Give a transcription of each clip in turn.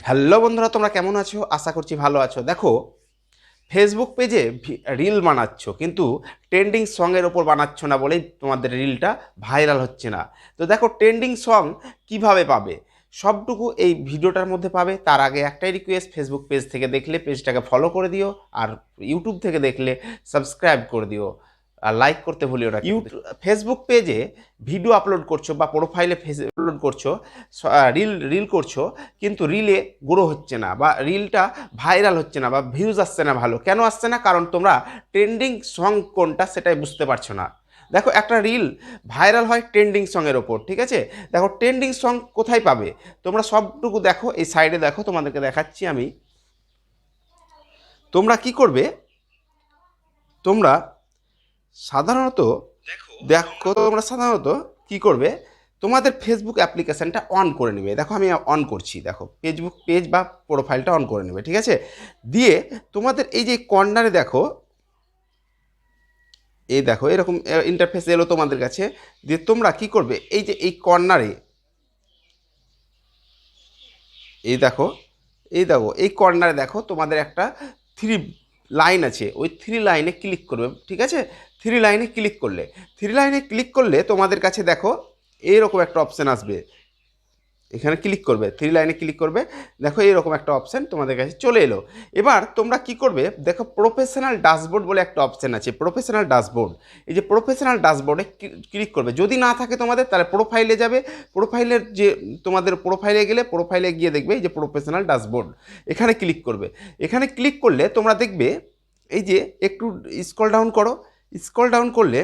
Hello বন্ধুরা, তোমরা কেমন আছো? আশা করছি ভালো আছো। দেখো ফেসবুক পেজে রিল বানাচ্ছ, কিন্তু ট্রেন্ডিং সঙের ওপর বানাচ্ছ না বলেই তোমাদের রিলটা ভাইরাল হচ্ছে না। তো দেখো ট্রেন্ডিং সং কীভাবে পাবে? সবটুকু এই ভিডিওটার মধ্যে পাবে। তার আগে একটাই রিকোয়েস্ট ফেসবুক পেজ থেকে দেখলে পেজটাকে ফলো করে দিও, আর ইউটিউব থেকে দেখলে সাবস্ক্রাইব করে দিও। আর লাইক করতে ভুলিও না ইউটিউব ফেসবুক পেজে ভিডিও আপলোড করছ বা প্রোফাইলে আপলোড করছ রিল রিল করছ, কিন্তু রিলে গ্রো হচ্ছে না বা রিলটা ভাইরাল হচ্ছে না বা ভিউজ আসছে না ভালো। কেন আসছে না? কারণ তোমরা ট্রেন্ডিং সং কোনটা সেটাই বুঝতে পারছ না। দেখো, একটা রিল ভাইরাল হয় ট্রেন্ডিং সঙের ওপর, ঠিক আছে? দেখো ট্রেন্ডিং সং কোথায় পাবে? তোমরা সবটুকু দেখো, এই সাইডে দেখো, তোমাদেরকে দেখাচ্ছি আমি। তোমরা কি করবে? তোমরা সাধারণত দেখো তোমরা সাধারণত কি করবে? তোমাদের ফেসবুক অ্যাপ্লিকেশানটা অন করে নেবে। দেখো আমি অন করছি দেখো। ফেসবুক পেজ বা প্রোফাইলটা অন করে নেবে ঠিক আছে? দিয়ে তোমাদের এই যে কর্নারে দেখো এই দেখো এরকম ইন্টারফেস এলো তোমাদের কাছে। দিয়ে তোমরা কি করবে? এই যে এই কর্নারে এই দেখো এই দেখো এই কর্নারে দেখো তোমাদের একটা থ্রি লাইন আছে, ওই থ্রি লাইনে ক্লিক করবে, ঠিক আছে? থ্রি লাইনে ক্লিক করলে থ্রি লাইনে ক্লিক করলে তোমাদের কাছে দেখো এইরকম একটা অপশান আসবে। এখানে ক্লিক করবে থ্রি লাইনে ক্লিক করবে, দেখো এইরকম একটা অপশান তোমাদের কাছে চলে এলো। এবার তোমরা কি করবে, দেখো প্রফেশনাল ড্যাশবোর্ড বলে একটা অপশান আছে প্রফেশনাল ড্যাশবোর্ড এই যে প্রফেশনাল ড্যাশবোর্ডে ক্লিক করবে। যদি না থাকে তোমাদের, তাহলে প্রোফাইলে যাবে। প্রোফাইলের যে তোমাদের প্রোফাইলে গেলে প্রোফাইলে গিয়ে দেখবে এই যে প্রফেশনাল ড্যাশবোর্ড এখানে ক্লিক করবে। এখানে ক্লিক করলে তোমরা দেখবে, এই যে একটু স্ক্রল ডাউন করো। স্ক্রল ডাউন করলে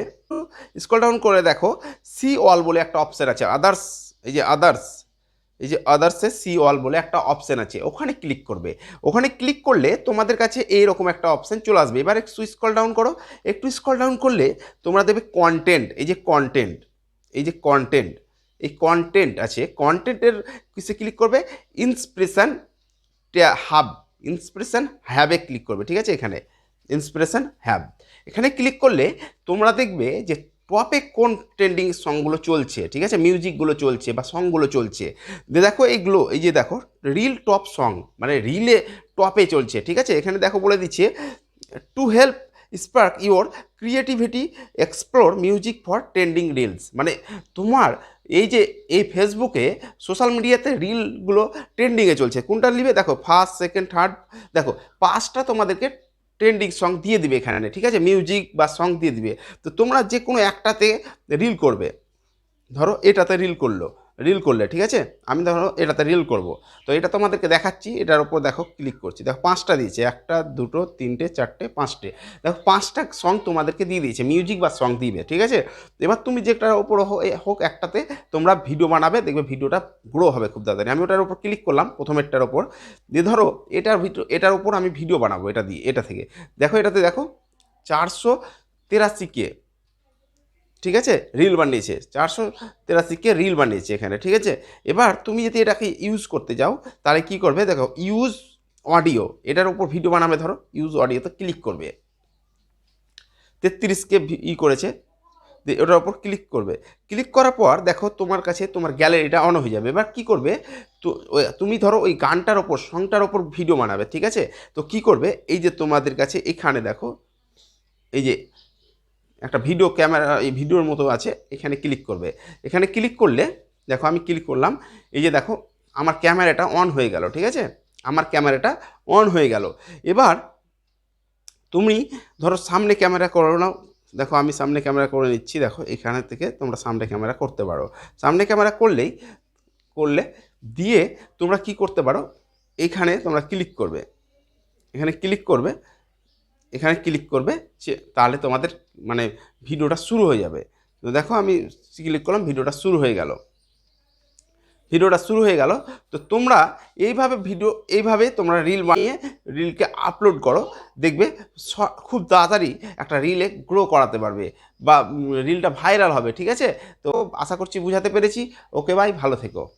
স্ক্রল ডাউন করে দেখো সি অল বলে একটা অপশান আছে। আদার্স এই যে আদার্স এই যে আদার্সে সি অল বলে একটা অপশান আছে, ওখানে ক্লিক করবে। ওখানে ক্লিক করলে তোমাদের কাছে এইরকম একটা অপশান চলে আসবে। এবার একটু স্ক্রল ডাউন করো। একটু স্ক্রল ডাউন করলে তোমরা দেখবে কন্টেন্ট এই যে কন্টেন্ট এই যে কন্টেন্ট এই কন্টেন্ট আছে। কন্টেন্টের কিসে ক্লিক করবে? ইন্সপিরেশান হাব ইন্সপিরেশান হ্যাবে ক্লিক করবে। ঠিক আছে এখানে? ইন্সপিরেশান হ্যাব এখানে ক্লিক করলে তোমরা দেখবে যে টপে কোন ট্রেন্ডিং সংগুলো চলছে, ঠিক আছে? মিউজিকগুলো চলছে বা সংগুলো চলছে? দিয়ে দেখো এইগুলো, এই যে দেখো রিল টপ সং মানে রিলে টপে চলছে, ঠিক আছে? এখানে দেখো বলে দিচ্ছে to help spark your creativity explore music for trending reels মানে তোমার এই যে, এই ফেসবুকে সোশ্যাল মিডিয়াতে রিলগুলো ট্রেন্ডিংয়ে চলছে। কোনটা নিবে? দেখো ফার্স্ট সেকেন্ড থার্ড দেখো, পাঁচটা তোমাদেরকে ট্রেন্ডিং সং দিয়ে দিবে এখানে ঠিক আছে? মিউজিক বা সং দিয়ে দিবে। তো তোমরা যে কোনো একটাতে রিল করবে। ধরো এটাতে রিল করল। রিল করলে, ঠিক আছে? আমি ধরো এটাতে রিল করব। তো এটা তোমাদেরকে দেখাচ্ছি, এটার উপর দেখো ক্লিক করছি। দেখো পাঁচটা দিয়েছে, একটা, দুটো, তিনটে, চারটে, পাঁচটে। দেখো পাঁচটা সং তোমাদেরকে দিয়ে দিয়েছে মিউজিক বা সং দিবে, ঠিক আছে? এবার তুমি যেটার উপর হোক একটাতে তোমরা ভিডিও বানাবে, দেখবে ভিডিওটা গ্রো হবে খুব তাড়াতাড়ি। আমি ওটার উপর ক্লিক করলাম, প্রথমেরটার উপর। দিয়ে ধরো এটার ভিডিও এটার উপর আমি ভিডিও বানাবো, এটা দিয়ে, এটা থেকে। দেখো এটাতে দেখো চারশো তেরাশি কে ঠিক আছে? রিল বানিয়েছে। চারশো তেরাশি কে রিল বানিয়েছে এখানে, ঠিক আছে? এবার তুমি যদি এটাকে ইউজ করতে যাও, তাহলে কি করবে? দেখো ইউজ অডিও এটার উপর ভিডিও বানাবে, ধরো ইউজ অডিওতে ক্লিক করবে। তেত্রিশকে ই করেছে ওটার উপর ক্লিক করবে। ক্লিক করার পর দেখো, তোমার কাছে, তোমার গ্যালারিটা অন হয়ে যাবে। এবার কি করবে? তো তুমি ধরো, ওই গানটার ওপর সংটার ওপর ভিডিও বানাবে, ঠিক আছে? তো কি করবে? এই যে তোমাদের কাছে এখানে দেখো, এই যে একটা ভিডিও ক্যামেরা এই ভিডিওর মতো আছে, এখানে ক্লিক করবে। এখানে ক্লিক করলে, দেখো আমি ক্লিক করলাম, এই যে দেখো, আমার ক্যামেরাটা অন হয়ে গেল, ঠিক আছে? আমার ক্যামেরাটা অন হয়ে গেল। এবার, তুমি ধরো সামনে ক্যামেরা করো নাও, দেখো আমি সামনে ক্যামেরা করে নিচ্ছি, দেখো এখানে থেকে তোমরা সামনে ক্যামেরা করতে পারো। সামনে ক্যামেরা করলেই, করলে দিয়ে তোমরা কি করতে পারো? এখানে তোমরা ক্লিক করবে। এখানে ক্লিক করবে এখানে ক্লিক করবে তাহলে তোমাদের মানে ভিডিওটা শুরু হয়ে যাবে। তো দেখো আমি ক্লিক করলাম, ভিডিওটা শুরু হয়ে গেল। ভিডিওটা শুরু হয়ে গেল, তো তোমরা এইভাবে ভিডিও এইভাবে তোমরা রিল বানিয়ে রিলকে আপলোড করো, দেখবে খুব তাড়াতাড়ি একটা রিলে গ্রো করাতে পারবে বা রিলটা ভাইরাল হবে, ঠিক আছে? তো আশা করছি বুঝাতে পেরেছি। ওকে ভাই ভালো থেকো।